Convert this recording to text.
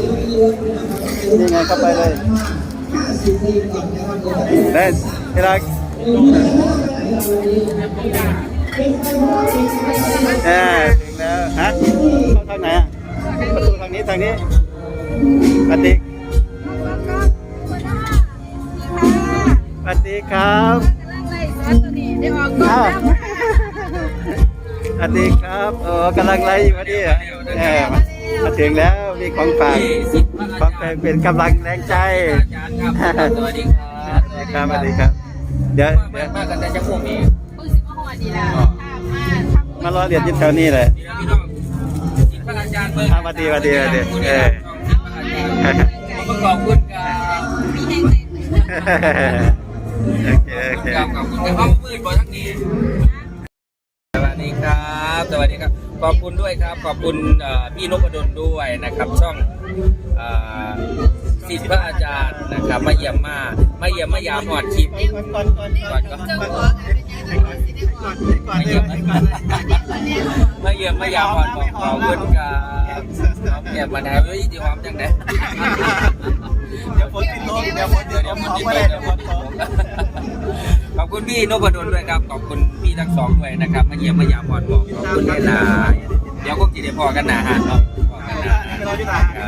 นี่ไงเข้าไปเลยได้ที่รักเออถึงแล้วฮะเข้าทางไหนอะประตูทางนี้ทางนี้ปฏิสวัสดีครับอ้าวสวัสดีครับโอ้กำลังไล่อยู่พอดีอะเออ มามาถึงแล้วมีของฝากของแฝงเป็นกำลังแรงใจอาจารย์ครับสวัสดีครับสวัสดีครับสวัสดีครับเดี๋ยวเดี๋ยวมากันแต่จะพวกนี้มารอเรียนที่แถวนี้เลยพี่น้องสิทธิ์พระอาจารย์เบิร์อ่าสวัสดีสวัสดีสวัสดีเออผมขอบคุณครับโอเคโอเคขอบคุณครับห้องมืดบนทั้งนี้สวัสดีครับ สวัสดีครับ ขอบคุณด้วยครับ ขอบคุณพี่นพดลด้วยนะครับ ช่องเอ่อสิทธิ์พระอาจารย์นะครับมาเยี่ยมมามาเยี่ยมมายามหอดคลิปก่อนก่อนก่อนก่อนก่อนมาเดี๋เยี่ยยวมมาเยี่ยมมายามหอดบอกขอบคุณครับเยี่ยมมาได้เฮ้ยดีหอมจังเลยเดี๋ยวฝนติดลมเดี๋ยวฝนเดี๋ยวฝนไม่ได้เดี๋ คุณพี่นพดลด้วยครับ ขอบคุณพี่ทั้งสองด้วยนะครับ มาเยี่ยมมายามบอนบอกขอบคุณเวลาเดี๋ยวก็กินได้พอกันนะฮะเนาะพอกันนะ